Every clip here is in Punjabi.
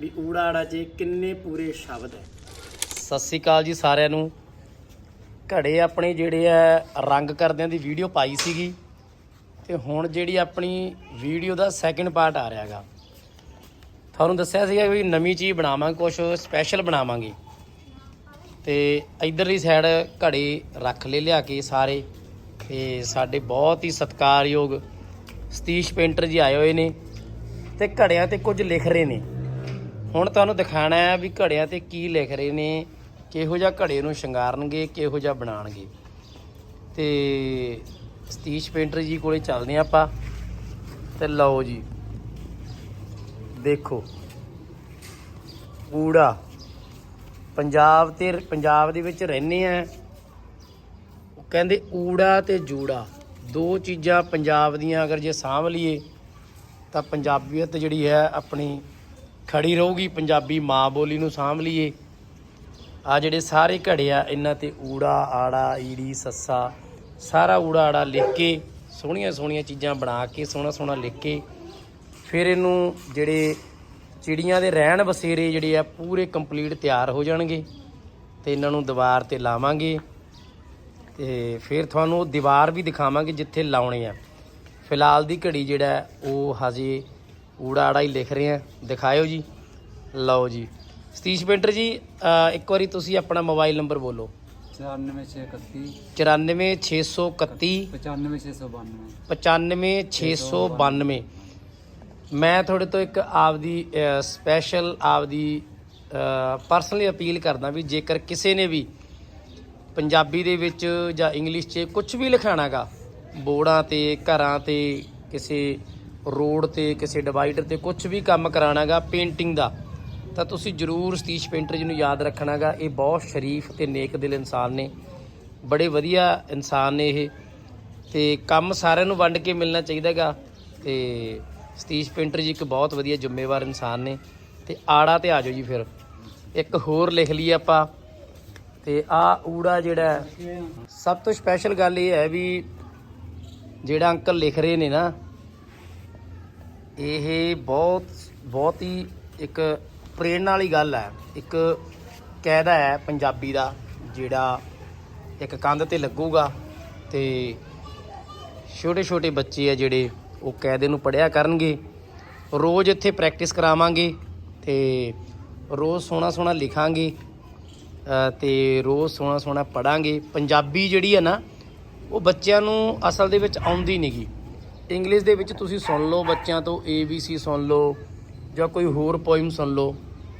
ਵੀ ਊੜਾ ਆੜਾ 'ਚ ਕਿੰਨੇ ਪੂਰੇ ਸ਼ਬਦ ਹੈ। ਸਤਿ ਸ੍ਰੀ ਅਕਾਲ ਜੀ ਸਾਰਿਆਂ ਨੂੰ। ਘੜੇ ਆਪਣੇ ਜਿਹੜੇ ਆ ਰੰਗ ਕਰਦਿਆਂ ਦੀ ਵੀਡੀਓ ਪਾਈ ਸੀਗੀ। ਤੇ ਹੁਣ ਜਿਹੜੀ ਆਪਣੀ ਵੀਡੀਓ ਦਾ ਸੈਕਿੰਡ ਪਾਰਟ ਆ ਰਿਹਾ ਰਿਹਾਗਾ ਤੁਹਾਨੂੰ ਦੱਸਿਆ ਸੀਗਾ ਵੀ ਨਵੀਂ ਚੀਜ਼ ਬਣਾਵਾਂਗੇ ਕੁਝ ਸਪੈਸ਼ਲ ਬਣਾਵਾਂਗੇ। ਤੇ ਇਧਰਲੀ ਸਾਈਡ ਘੜੇ ਰੱਖ ਲੈ ਲਿਆ ਕੇ ਸਾਰੇ। ਤੇ ਸਾਡੇ ਬਹੁਤ ਹੀ ਸਤਿਕਾਰਯੋਗ ਸਤੀਸ਼ ਪੇਂਟਰ ਜੀ ਆਏ ਹੋਏ ਨੇ। ਤੇ ਘੜਿਆਂ ਤੇ ਕੁਝ ਲਿਖ ਰਹੇ ਨੇ। ਹੁਣ ਤੁਹਾਨੂੰ ਦਿਖਾਣਾ ਹੈ ਵੀ ਘੜਿਆਂ ਤੇ ਕੀ ਲਿਖ ਰਹੇ ਨੇ, ਕਿਹੋ ਜਿਹਾ ਘੜੇ ਨੂੰ ਸ਼ਿੰਗਾਰਨਗੇ, ਕਿਹੋ ਜਿਹਾ ਬਣਾਉਣਗੇ। ਤੇ ਸਤੀਸ਼ ਪੇਂਟਰ ਜੀ ਕੋਲੇ ਚੱਲਦੇ ਹਾਂ ਆਪਾਂ, ਤੇ ਲਓ ਜੀ, ਦੇਖੋ। ਊੜਾ ਪੰਜਾਬ ਤੇ, ਪੰਜਾਬ ਦੇ ਵਿੱਚ ਰਹਿੰਦੇ ਆ ਉਹ ਕਹਿੰਦੇ ਊੜਾ ਤੇ ਜੂੜਾ, ਦੋ ਚੀਜ਼ਾਂ ਪੰਜਾਬ ਦੀਆਂ ਅਗਰ ਜੇ ਸਾਂਭ ਲਈਏ, ਤਾਂ ਪੰਜਾਬੀਅਤ ਜਿਹੜੀ ਹੈ ਆਪਣੀ ਖੜੀ ਰਹੂਗੀ, ਪੰਜਾਬੀ ਮਾਂ ਬੋਲੀ ਨੂੰ ਸਾਂਭ ਲਈਏ। ਆ ਜਿਹੜੇ ਸਾਰੇ ਘੜੇ ਆ ਇਹਨਾਂ ਤੇ ਊੜਾ, ਆੜਾ, ਈੜੀ, ਸੱਸਾ, ਸਾਰਾ ਊੜਾ, ਆੜਾ ਲਿਖ ਕੇ, ਸੋਹਣੀਆਂ ਸੋਹਣੀਆਂ ਚੀਜ਼ਾਂ ਬਣਾ ਕੇ, ਸੋਹਣਾ ਸੋਹਣਾ ਲਿਖ ਕੇ, ਫਿਰ ਇਹਨੂੰ ਜਿਹੜੇ ਚਿੜੀਆਂ ਦੇ ਰਹਿਣ ਬਸੇਰੇ ਜਿਹੜੇ ਆ, ਪੂਰੇ ਕੰਪਲੀਟ ਤਿਆਰ ਹੋ ਜਾਣਗੇ ਤੇ ਇਹਨਾਂ ਨੂੰ ਦੀਵਾਰ ਤੇ ਲਾਵਾਂਗੇ ਤੇ ਫਿਰ ਤੁਹਾਨੂੰ ਉਹ ਦੀਵਾਰ ਵੀ ਦਿਖਾਵਾਂਗੇ ਜਿੱਥੇ ਲਾਉਣੇ ਆ। ਫਿਲਹਾਲ ਦੀ ਘੜੀ ਜਿਹੜਾ ਉਹ ਹਜੇ ਊੜਾ ਆੜਾ ਹੀ ਲਿਖ ਰਹੇ ਆ। ਦਿਖਾਇਓ ਜੀ। ਲਓ ਜੀ। ਸਤੀਸ਼ ਪੇਂਟਰ ਜੀ ਇੱਕ ਵਾਰੀ ਤੁਸੀਂ ਆਪਣਾ ਮੋਬਾਈਲ ਨੰਬਰ ਬੋਲੋ। 94631 94631 95692 95692 ਮੈਂ ਤੁਹਾਡੇ ਤੋਂ ਇੱਕ ਆਪਦੀ ਸਪੈਸ਼ਲ ਆਪਦੀ ਪਰਸਨਲੀ ਅਪੀਲ ਕਰਦਾ ਵੀ ਜੇਕਰ ਕਿਸੇ ਨੇ ਵੀ ਪੰਜਾਬੀ ਦੇ ਵਿੱਚ ਜਾਂ ਇੰਗਲਿਸ਼ 'ਚ ਕੁਝ ਵੀ ਲਿਖਾਣਾਗਾ ਬੋਰਡਾਂ ਤੇ ਘਰਾਂ ਤੇ ਕਿਸੇ ਰੋਡ ਤੇ, ਕਿਸੇ ਡਿਵਾਈਡਰ ਤੇ ਕੁਝ ਵੀ ਕੰਮ ਕਰਾਣਾਗਾ ਪੇਂਟਿੰਗ ਦਾ, ਤਾਂ ਤੁਸੀਂ ਜਰੂਰ ਸਤੀਸ਼ ਪੇਂਟਰ ਜੀ ਨੂੰ ਯਾਦ ਰੱਖਣਾਗਾ, ਇਹ ਬਹੁਤ ਸ਼ਰੀਫ ਤੇ ਨੇਕ ਦਿਲ ਇਨਸਾਨ ਨੇ। ਬੜੇ ਵਧੀਆ ਇਨਸਾਨ ਨੇ ਇਹ। ਤੇ ਕੰਮ ਸਾਰਿਆਂ ਨੂੰ ਵੰਡ ਕੇ ਮਿਲਣਾ ਚਾਹੀਦਾਗਾ। ਤੇ ਸਤੀਸ਼ ਪੇਂਟਰ ਜੀ ਇੱਕ ਬਹੁਤ ਵਧੀਆ ਜ਼ਿੰਮੇਵਾਰ ਇਨਸਾਨ ਨੇ। ਤੇ ਆੜਾ ਤੇ ਆ ਜਾਓ ਜੀ ਫਿਰ। ਇੱਕ ਹੋਰ ਲਿਖ ਲਈ ਆਪਾਂ। ਤੇ ਆ ਊੜਾ ਜਿਹੜਾ ਸਭ ਤੋਂ ਸਪੈਸ਼ਲ ਗੱਲ ਇਹ ਹੈ ਵੀ ਜਿਹੜਾ ਅੰਕਲ ਲਿਖ ਰਹੇ ਨੇ ਨਾ ਇਹ ਬਹੁਤ ਬਹੁਤ ਹੀ ਇੱਕ ਪ੍ਰੇਰਣਾ ਵਾਲੀ ਗੱਲ ਹੈ। ਇੱਕ ਕਾਇਦਾ ਹੈ ਪੰਜਾਬੀ ਦਾ ਜਿਹੜਾ ਇੱਕ ਕੰਧ ਤੇ ਲੱਗੂਗਾ ਤੇ ਛੋਟੇ ਛੋਟੇ ਬੱਚੇ ਆ ਜਿਹੜੇ ਉਹ ਕਾਇਦੇ ਨੂੰ ਪੜਿਆ ਕਰਨਗੇ। ਰੋਜ਼ ਇੱਥੇ ਪ੍ਰੈਕਟਿਸ ਕਰਾਵਾਂਗੇ ਤੇ ਰੋਜ਼ ਸੋਹਣਾ ਸੋਹਣਾ ਲਿਖਾਂਗੇ ਅ, ਤੇ ਰੋਜ਼ ਸੋਹਣਾ ਸੋਹਣਾ ਪੜਾਂਗੇ ਪੰਜਾਬੀ ਜਿਹੜੀ ਹੈ ਨਾ ਉਹ ਬੱਚਿਆਂ ਨੂੰ ਅਸਲ ਦੇ ਵਿੱਚ ਆਉਂਦੀ ਨਹੀਂਗੀ ਇੰਗਲਿਸ਼ ਦੇ ਵਿੱਚ ਤੁਸੀਂ ਸੁਣ ਲਓ ਬੱਚਿਆਂ ਤੋਂ ਏ ਬੀ ਸੀ ਸੁਣ ਲਓ ਜਾਂ ਕੋਈ ਹੋਰ ਪੋਇਮ ਸੁਣ ਲਓ,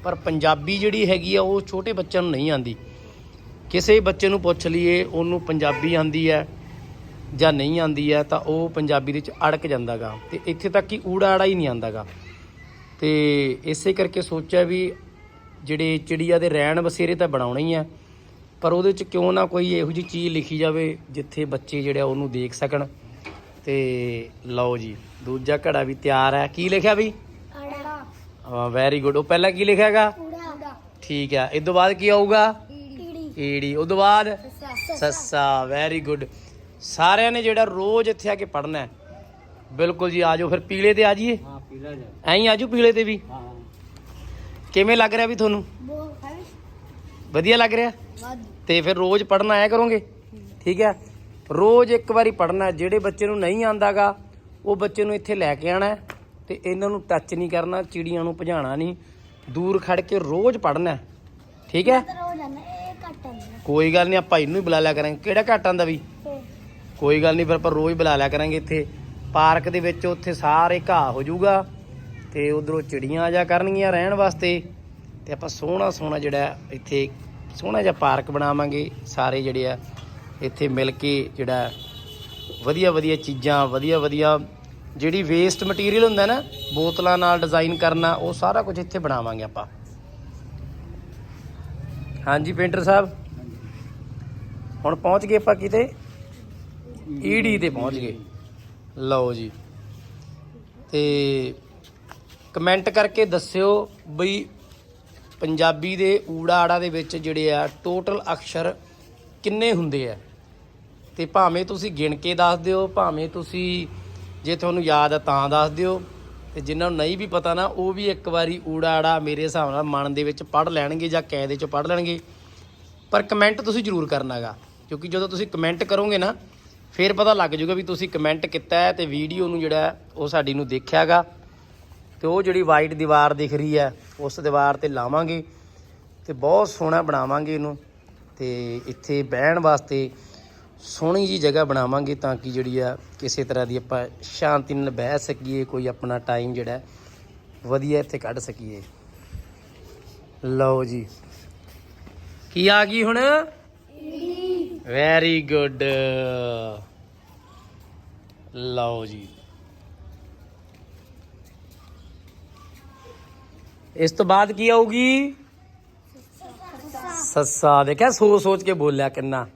ਪਰ ਪੰਜਾਬੀ ਜਿਹੜੀ ਹੈਗੀ ਆ ਉਹ ਛੋਟੇ ਬੱਚਿਆਂ ਨੂੰ ਨਹੀਂ ਆਂਦੀ ਕਿਸੇ ਬੱਚੇ ਨੂੰ ਪੁੱਛ ਲਈਏ, ਉਹਨੂੰ ਪੰਜਾਬੀ ਆਂਦੀ ਹੈ ਜਾਂ ਨਹੀਂ ਆਂਦੀ ਹੈ, ਤਾਂ ਉਹ ਪੰਜਾਬੀ ਦੇ ਵਿੱਚ ਅੜਕ ਜਾਂਦਾਗਾ ਤੇ ਇੱਥੇ ਤੱਕ ਕਿ ਊੜਾ ਆੜਾ ਹੀ ਨਹੀਂ ਆਂਦਾਗਾ ਤੇ ਇਸੇ ਕਰਕੇ ਸੋਚਿਆ ਵੀ ਜਿਹੜੇ ਚਿੜੀਆ ਦੇ ਰਹਿਣ ਬਸੇਰੇ ਤਾਂ ਬਣਾਉਣੇ ਹੀ ਆ, ਪਰ ਉਹਦੇ ਵਿੱਚ ਕਿਉਂ ਨਾ ਕੋਈ ਇਹੋ ਜਿਹੀ ਚੀਜ਼ ਲਿਖੀ ਜਾਵੇ ਜਿੱਥੇ ਬੱਚੇ ਜਿਹੜੇ ਆ ਉਹਨੂੰ ਦੇਖ ਸਕਣ। ਤੇ ਲਓ ਜੀ ਦੂਜਾ ਘੜਾ ਵੀ ਤਿਆਰ ਹੈ। ਕੀ ਲਿਖਿਆ ਵੀ ਹਾਂ ਵੈਰੀ ਗੁੱਡ ਉਹ ਪਹਿਲਾਂ ਕੀ ਲਿਖਿਆ ਹੈਗਾ? ਠੀਕ ਹੈ। ਇਸ ਤੋਂ ਬਾਅਦ ਕੀ ਆਊਗਾ? ਕੀੜੀ ਉਸ ਤੋਂ ਬਾਅਦ ਸੱਸਾ। ਵੈਰੀ ਗੁੱਡ ਸਾਰਿਆਂ ਨੇ ਜਿਹੜਾ ਰੋਜ਼ ਇੱਥੇ ਆ ਕੇ ਪੜਨਾ ਬਿਲਕੁਲ ਜੀ ਆਜੋ ਫਿਰ ਪੀਲੇ ਤੇ ਆ ਜਾਈਏ। ਹਾਂ ਪੀਲਾ ਜੀ। ਐਂ ਆਜੋ ਪੀਲੇ ਤੇ ਵੀ। ਹਾਂ ਕਿਵੇਂ ਲੱਗ ਰਿਹਾ ਵੀ ਤੁਹਾਨੂੰ? ਵਧੀਆ ਲੱਗ ਰਿਹਾ? ਤੇ ਫਿਰ ਰੋਜ਼ ਪੜਨ ਆਇਆ ਕਰੋਗੇ? ਠੀਕ ਹੈ। ਰੋਜ਼ ਇੱਕ ਵਾਰੀ ਪੜਨਾ ਜਿਹੜੇ ਬੱਚੇ ਨੂੰ ਨਹੀਂ ਆਂਦਾਗਾ ਉਹ ਬੱਚੇ ਨੂੰ ਇੱਥੇ ਲੈ ਕੇ ਆਣਾ ਤੇ ਇਹਨਾਂ ਨੂੰ ਟੱਚ ਨਹੀਂ ਕਰਨਾ ਚਿੜੀਆਂ ਨੂੰ ਭਜਾਣਾ ਨਹੀਂ। ਦੂਰ ਖੜ ਕੇ ਰੋਜ਼ ਪੜਨਾ ਠੀਕ ਹੈ? ਕੋਈ ਗੱਲ ਨਹੀਂ ਆਪਾਂ ਇਹਨੂੰ ਹੀ ਬੁਲਾ ਲਿਆ ਕਰਾਂਗੇ। ਕਿਹੜਾ ਘੱਟ ਆਂਦਾ ਵੀ? ਕੋਈ ਗੱਲ ਨਹੀਂ ਫਿਰ ਆਪਾਂ ਰੋਜ਼ ਬੁਲਾ ਲਿਆ ਕਰਾਂਗੇ ਇੱਥੇ। ਪਾਰਕ ਦੇ ਵਿੱਚ ਉੱਥੇ ਸਾਰੇ ਘਾਹ ਹੋ ਜਾਊਗਾ ਤੇ ਉਧਰੋਂ ਚਿੜੀਆਂ ਆ ਜਾ ਕਰਨਗੀਆਂ ਰਹਿਣ ਵਾਸਤੇ। ਤੇ ਆਪਾਂ ਸੋਹਣਾ ਸੋਹਣਾ ਜਿਹੜਾ ਇੱਥੇ ਸੋਹਣਾ ਜਿਹਾ ਪਾਰਕ ਬਣਾਵਾਂਗੇ ਸਾਰੇ ਜਿਹੜੇ ਆ। ਇੱਥੇ ਮਿਲ ਕੇ ਜਿਹੜਾ ਵਧੀਆ ਵਧੀਆ ਚੀਜ਼ਾਂ, ਵਧੀਆ ਵਧੀਆ ਜਿਹੜੀ ਵੇਸਟ ਮਟੀਰੀਅਲ ਹੁੰਦਾ ਨਾ, ਬੋਤਲਾਂ ਨਾਲ ਡਿਜ਼ਾਈਨ ਕਰਨਾ, ਉਹ ਸਾਰਾ ਕੁਝ ਇੱਥੇ ਬਣਾਵਾਂਗੇ ਆਪਾਂ। ਹਾਂਜੀ ਪੇਂਟਰ ਸਾਹਿਬ? ਹੁਣ ਪਹੁੰਚ ਗਏ ਆਪਾਂ ਕਿਤੇ? ਈਡੀ ਤੇ ਪਹੁੰਚ ਗਏ। ਲਓ ਜੀ। ਤੇ ਕਮੈਂਟ ਕਰਕੇ ਦੱਸਿਓ ਬਈ ਪੰਜਾਬੀ ਦੇ ਊੜਾ ਆੜਾ ਦੇ ਵਿੱਚ ਜਿਹੜੇ ਆ ਟੋਟਲ ਅਕਸ਼ਰ ਕਿੰਨੇ ਹੁੰਦੇ ਆ? ਤੇ ਭਾਵੇਂ ਤੁਸੀਂ ਗਿਣ ਕੇ ਦੱਸ ਦਿਓ, ਭਾਵੇਂ ਤੁਸੀਂ ਜੇ ਤੁਹਾਨੂੰ ਯਾਦ ਆ ਤਾਂ ਦੱਸ ਦਿਓ। ਤੇ ਤੇ ਜਿਨ੍ਹਾਂ ਨੂੰ ਨਹੀਂ ਵੀ ਪਤਾ ਨਾ, ਉਹ ਵੀ ਇੱਕ ਵਾਰੀ ਊੜਾ ਆੜਾ ਮੇਰੇ ਹਿਸਾਬ ਨਾਲ ਮਨ ਦੇ ਵਿੱਚ ਪੜ ਲੈਣਗੇ ਜਾਂ ਕਾਇਦੇ ਚ ਪੜ ਲੈਣਗੇ। ਪਰ ਕਮੈਂਟ ਤੁਸੀਂ ਜ਼ਰੂਰ ਕਰਨਾਗਾ, ਕਿਉਂਕਿ ਜਦੋਂ ਤੁਸੀਂ ਕਮੈਂਟ ਕਰੋਗੇ ਨਾ, ਫਿਰ ਪਤਾ ਲੱਗ ਜਾਊਗਾ ਵੀ ਤੁਸੀਂ ਕਮੈਂਟ ਕੀਤਾ ਹੈ ਤੇ ਵੀਡੀਓ ਨੂੰ ਜਿਹੜਾ ਉਹ ਸਾਡੀ ਨੂੰ ਦੇਖਿਆਗਾ। ਤੇ ਉਹ ਜਿਹੜੀ ਵਾਈਟ ਦੀਵਾਰ ਦਿਖ ਰਹੀ ਹੈ, ਉਸ ਦੀਵਾਰ ਤੇ ਲਾਵਾਂਗੇ ਤੇ ਬਹੁਤ ਸੋਹਣਾ ਬਣਾਵਾਂਗੇ ਇਹਨੂੰ। ਤੇ ਇੱਥੇ ਬਹਿਣ ਵਾਸਤੇ ਸੋਹਣੀ ਜੀ ਜਗ੍ਹਾ ਬਣਾਵਾਂਗੇ ਤਾਂ ਕਿ ਜਿਹੜੀ ਆ ਕਿਸੇ ਤਰ੍ਹਾਂ ਦੀ ਆਪਾਂ ਸ਼ਾਂਤੀ ਨਾਲ ਬਹਿ ਸਕੀਏ, ਕੋਈ ਆਪਣਾ ਟਾਈਮ ਜਿਹੜਾ ਵਧੀਆ ਇੱਥੇ ਕੱਢ ਸਕੀਏ। ਲਓ ਜੀ। ਕੀ ਆ ਗਈ ਹੁਣ? ਵੈਰੀ ਗੁੱਡ ਲਓ ਜੀ। ਇਸ ਤੋਂ ਬਾਅਦ ਕੀ ਆਊਗੀ? ਸੱਸਾ ਦੇਖਿਆ ਸੋਚ ਸੋਚ ਕੇ ਬੋਲਿਆ ਕਿੰਨਾ?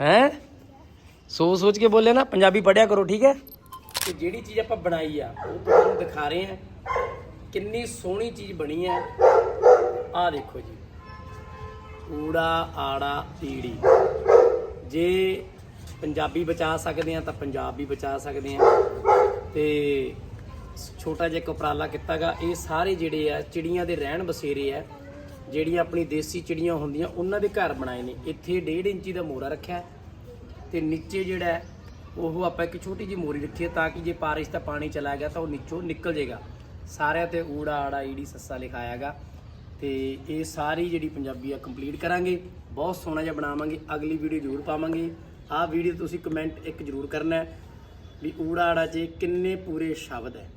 ਹੈ? ਸੋਚ ਸੋਚ ਕੇ ਬੋਲੇ ਨਾ, ਪੰਜਾਬੀ ਪੜਿਆ ਕਰੋ, ਠੀਕ ਹੈ? ਤੇ ਜਿਹੜੀ ਚੀਜ਼ ਆਪਾਂ ਬਣਾਈ ਆ, ਉਹ ਤੁਹਾਨੂੰ ਦਿਖਾ ਰਹੇ ਆ ਕਿੰਨੀ ਸੋਹਣੀ ਚੀਜ਼ ਬਣੀ ਹੈ। ਆ ਦੇਖੋ ਜੀ। ਊੜਾ ਆੜਾ ਈੜੀ ਜੇ ਪੰਜਾਬੀ ਬਚਾ ਸਕਦੇ ਆ ਤਾਂ ਪੰਜਾਬ ਵੀ ਬਚਾ ਸਕਦੇ ਆ ਤੇ ਛੋਟਾ ਜਿਹਾ ਇੱਕ ਉਪਰਾਲਾ ਕੀਤਾਗਾ ਇਹ ਸਾਰੇ ਜਿਹੜੇ ਆ, ਚਿੜੀਆਂ ਦੇ ਰਹਿਣ ਬਸੇਰੇ ਆ। ਜਿਹੜੀਆਂ ਆਪਣੀ ਦੇਸੀ ਚਿੜੀਆਂ ਹੁੰਦੀਆਂ, ਉਹਨਾਂ ਦੇ ਘਰ ਬਣਾਏ ਨੇ। ਇੱਥੇ 1.5 ਇੰਚੀ ਦਾ ਮੋਰਾ ਰੱਖਿਆ ਹੈ ਤੇ ਨੀਚੇ ਜਿਹੜਾ ਉਹ ਆਪਾਂ ਇੱਕ ਛੋਟੀ ਜਿਹੀ ਮੋਰੀ ਰੱਖੀ ਹੈ ਤਾਂ ਕਿ ਜੇ ਬਾਰਿਸ਼ ਦਾ ਪਾਣੀ ਚਲਾ ਗਿਆ ਤਾਂ ਉਹ ਨੀਚੋਂ ਨਿਕਲ ਜਾਏਗਾ। ਸਾਰਿਆਂ ਤੇ ਊੜਾ ਆੜਾ ਈੜੀ ਸੱਸਾ ਲਿਖਾਇਆਗਾ ਤੇ ਇਹ ਸਾਰੀ ਜਿਹੜੀ ਪੰਜਾਬੀ ਆ ਕੰਪਲੀਟ ਕਰਾਂਗੇ। ਬਹੁਤ ਸੋਹਣਾ ਜਿਹਾ ਬਣਾਵਾਂਗੇ। ਅਗਲੀ ਵੀਡੀਓ ਜ਼ਰੂਰ ਪਾਵਾਂਗੇ। ਆਹ ਵੀਡੀਓ ਤੁਸੀਂ ਕਮੈਂਟ ਇੱਕ ਜ਼ਰੂਰ ਕਰਨਾ ਵੀ ਊੜਾ ਆੜਾ 'ਚ ਕਿੰਨੇ ਪੂਰੇ ਸ਼ਬਦ ਹੈ।